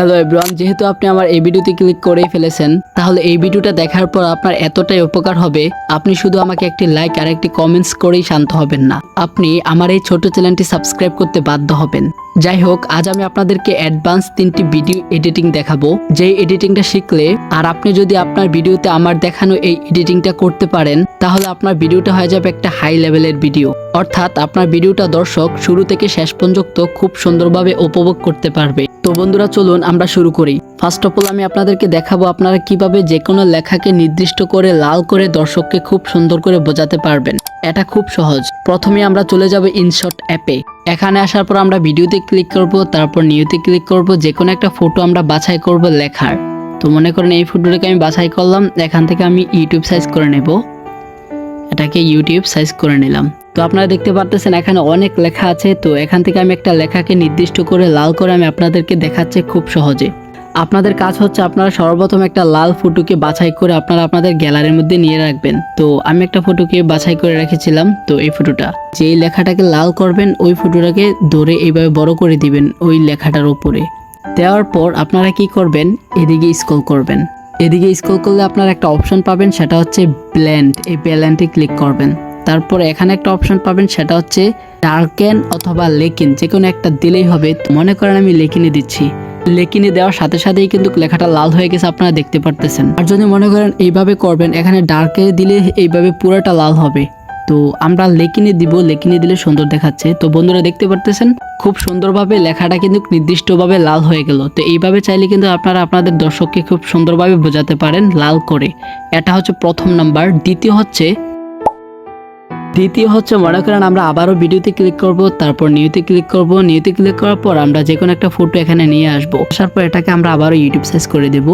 Hello everyone, যেহেতু আপনি আমার এই ভিডিওতে ক্লিক করেই ফেলেছেন, তাহলে এই ভিডিওটা দেখার পর আপনার এতটাই উপকার হবে, আপনি শুধু আমাকে একটি লাইক আর একটি কমেন্টস করেই শান্ত হবেন না। আপনি আমার এই ছোট চ্যানেলটি সাবস্ক্রাইব করতে বাধ্য হবেন। যাই হোক আজ আমি আপনাদেরকে অ্যাডভান্স তিনটি ভিডিও এডিটিং দেখাবো। যেই এডিটিংটা শিখলে, আর আপনি যদি আপনার ভিডিওতে আমার দেখানো এই এডিটিংটা করতে পারেন, তাহলে আপনার ভিডিওটা হয়ে যাবে একটা হাই লেভেলের ভিডিও অর্থাৎ আপনার ভিডিওটা দর্শক শুরু থেকে শেষ পর্যন্ত খুব সুন্দরভাবে উপভোগ করতে পারবে। তো বন্ধুরা, চলুন আমরা শুরু করি। ফার্স্ট অফ অল আমি আপনাদেরকে দেখাবো আপনারা কীভাবে যে কোনো লেখাকে নির্দিষ্ট করে লাল করে দর্শককে খুব সুন্দর করে বোঝাতে পারবেন। এটা খুব সহজ। প্রথমে আমরা চলে যাব ইনশট অ্যাপে এখানে আসার পর আমরা ভিডিওতে ক্লিক করব, তারপর নিউতে ক্লিক করব যে কোনো একটা ফটো আমরা বাছাই করব লেখার। তো মনে করেন এই ফটোটাকে আমি বাছাই করলাম, এখান থেকে আমি ইউটিউব সাইজ করে নেব। এটাকে ইউটিউব সাইজ করে নিলাম। তো আপনারা দেখতে পারতেছেন এখানে অনেক লেখা আছে, তো এখান থেকে আমি একটা লেখাকে নির্দিষ্ট করে লাল করে আমি আপনাদেরকে দেখাচ্ছি খুব সহজে। আপনাদের কাজ হচ্ছে আপনারা সর্বপ্রথম একটা লাল ফটোকে বাছাই করে আপনারা আপনাদের গ্যালারির মধ্যে নিয়ে রাখবেন। তো আমি একটা ফটোকে বাছাই করে রেখেছিলাম, তো এই ফটোটা। যেই লেখাটাকে লাল করবেন, ওই ফটোটাকে ধরে এইভাবে বড় করে দিবেন ওই লেখাটার উপরে। দেওয়ার পর আপনারা কি করবেন? এদিকে স্ক্রল করবেন। এদিকে স্ক্রল করলে আপনারা একটা অপশন পাবেন, সেটা হচ্ছে ব্ল্যান্ড এই ব্ল্যান্ডে ক্লিক করবেন। তারপর এখানে একটা অপশন পাবেন, সেটা হচ্ছে ডার্কেন অথবা লেকিন। যে কোনো একটা দিলেই হবে। মনে করেন আমি লেকিনে দিচ্ছি। লেকিনে দেওয়ার সাথে সাথেই কিন্তু লেখাটা লাল হয়ে গেছে, আপনারা দেখতে পারতেছেন। আর যদি মনে করেন এইভাবে করবেন, এখানে ডার্কে দিলে এইভাবে পুরোটা লাল হবে। তো আমরা লেকিনে দিব, লেকিনে দিলে সুন্দর দেখাচ্ছে। তো বন্ধুরা দেখতে পারতেছেন, খুব সুন্দরভাবে লেখাটা কিন্তু নির্দিষ্টভাবে লাল হয়ে গেল। তো এইভাবে চাইলে কিন্তু আপনারা আপনাদের দর্শককে খুব সুন্দরভাবে বোঝাতে পারেন লাল করে। এটা হচ্ছে প্রথম নাম্বার। দ্বিতীয় হচ্ছে দ্বিতীয় হচ্ছে মনে করেন আমরা আবারও ভিডিওতে ক্লিক করব, তারপর নিউতে ক্লিক করব নিউতে ক্লিক করার পর আমরা যে কোনো একটা ফটো এখানে নিয়ে আসব। আসার পর এটাকে আমরা আবারও ইউটিউব সাইজ করে দেব।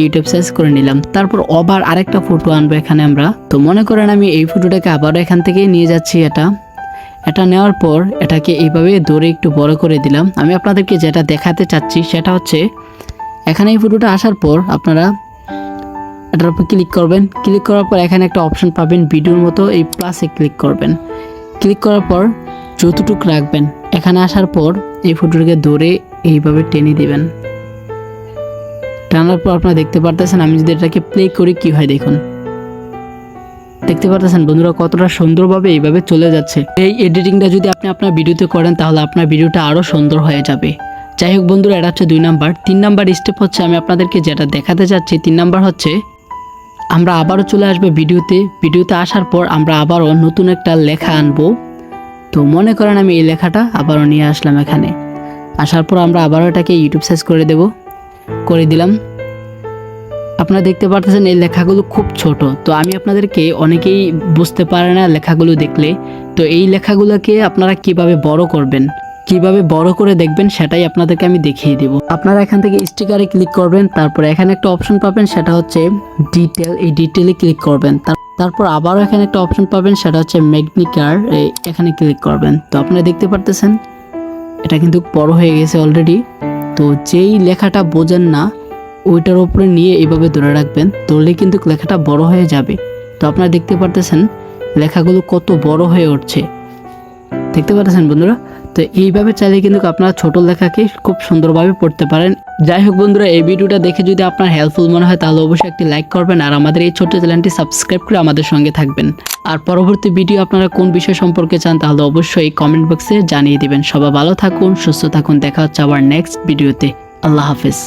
ইউটিউব সাইজ করে নিলাম। তারপর আবার আরেকটা ফটো আনব এখানে আমরা। তো মনে করেন আমি এই ফটোটাকে আবারও এখান থেকে নিয়ে যাচ্ছি এটা। এটা নেওয়ার পর এটাকে এইভাবে দৌড়ে একটু বড় করে দিলাম। আমি আপনাদেরকে যেটা দেখাতে চাচ্ছি সেটা হচ্ছে, এখানে এই ফটোটা আসার পর আপনারা এটার উপর ক্লিক করবেন। ক্লিক করার পর এখানে একটা অপশন পাবেন ভিডিওর মতো, এই প্লাসে ক্লিক করবেন। ক্লিক করার পর যতটুক রাখবেন, এখানে আসার পর এই ফটোটাকে ধরে এইভাবে টেনে দিবেন। টানার পর আপনারা দেখতে পারতেছেন, আমি যদি এটাকে প্লে করি, কি হয় দেখুন। দেখতে পারতেছেন বন্ধুরা কতটা সুন্দরভাবে এইভাবে চলে যাচ্ছে। এই এডিটিংটা যদি আপনি আপনার ভিডিওতে করেন, তাহলে আপনার ভিডিওটা আরও সুন্দর হয়ে যাবে। যাই হোক বন্ধুরা, এটা হচ্ছে দুই নাম্বার। তিন নাম্বার স্টেপ হচ্ছে, আমি আপনাদেরকে যেটা দেখাতে চাচ্ছি, তিন নাম্বার হচ্ছে আমরা আবারও চলে আসব ভিডিওতে। ভিডিওতে আসার পর আমরা আবারও নতুন একটা লেখা আনব। তো মনে করেন আমি এই লেখাটা আবারও নিয়ে আসলাম এখানে। আসার পর আমরা আবারও এটাকে ইউটিউব সাইজ করে দেব। করে দিলাম। আপনারা দেখতে পারতেছেন এই লেখাগুলো খুব ছোট। তো আমি আপনাদেরকে অনেকেই বুঝতে পারে না লেখাগুলো দেখলে। তো এই লেখাগুলোকে আপনারা কীভাবে বড় করবেন? কীভাবে বড় করে দেখবেন সেটাই আপনাদেরকে আমি দেখিয়ে দেব। আপনারা এখান থেকে স্টিকারে ক্লিক করবেন, তারপর এখানে একটা অপশন পাবেন, সেটা হচ্ছে ডিটেল এই ডিটেলে ক্লিক করবেন। তারপর আবারও এখানে একটা অপশন পাবেন, সেটা হচ্ছে ম্যাগনিকার এখানে ক্লিক করবেন। তো আপনারা দেখতে পারতেছেন, এটা কিন্তু বড় হয়ে গেছে অলরেডি তো যেই লেখাটা বোঝেন না, ওইটার উপরে নিয়ে এইভাবে ধরে রাখবেন, ধরলে কিন্তু লেখাটা বড় হয়ে যাবে। তো আপনারা দেখতে পারতেছেন, লেখাগুলো কত বড় হয়ে উঠছে। দেখতে পাচ্ছেন বন্ধুরা? তো এইভাবে চাইলে কিন্তু আপনারা ছোট লেখাকে খুব সুন্দরভাবে পড়তে পারেন। যাই হোক বন্ধুরা, এই ভিডিওটা দেখে যদি আপনার হেল্পফুল মনে হয়, তাহলে অবশ্যই একটি লাইক করবেন আর আমাদের এই ছোট্ট চ্যানেলটি সাবস্ক্রাইব করে আমাদের সঙ্গে থাকবেন। আর পরবর্তী ভিডিও আপনারা কোন বিষয় সম্পর্কে চান, তাহলে অবশ্যই কমেন্ট বক্সে জানিয়ে দিবেন। সবাই ভালো থাকুন, সুস্থ থাকুন। দেখা হচ্ছে আবার নেক্সট ভিডিওতে আল্লাহ হাফেজ।